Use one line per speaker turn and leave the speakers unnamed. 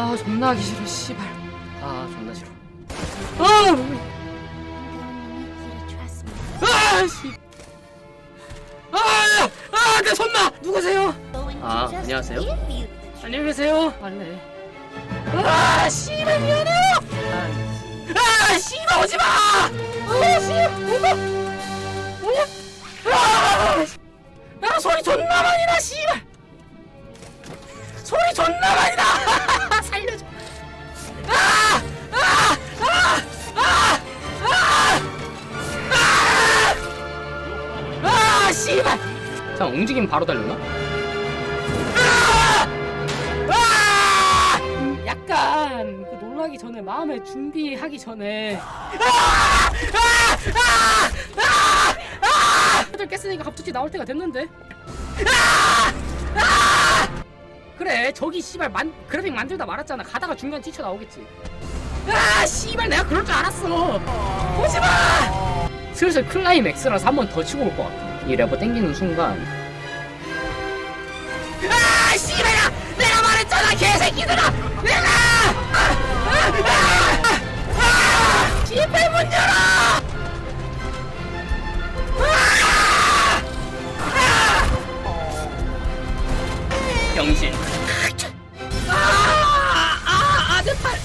아 존나 하기 싫어 씨발. 아 존나 싫어. 아 아씨. 아아내 손나! 누구세요? 아 안녕하세요. 안녕히 계세요. 안네 아 씨발 미안해요. 아 씨발 오지마! 아 씨발 뭐가 뭐냐 아 씨. 아 소리 존나 많이 나 씨발 씨발 자 움직이면 바로 달려나? 아! 아! 음, 약간 그 놀라기 전에 마음의 준비하기 전에 아! 아! 아! 아! 아! 애들 깼으니까 갑자기 나올 때가 됐는데 아! 아! 그래 저기 씨발 만 그래픽 만들다 말았잖아 가다가 중간 튀쳐 나오겠지 아 씨발 내가 그럴 줄 알았어 오지마 슬슬 클라이맥스라서 한 번 더 치고 올 것 같아 이 레버 땡기는 순간. 아 씨발야! 내가 말했잖아 개새끼들아! 내가! 씨발 문 열어! 영신.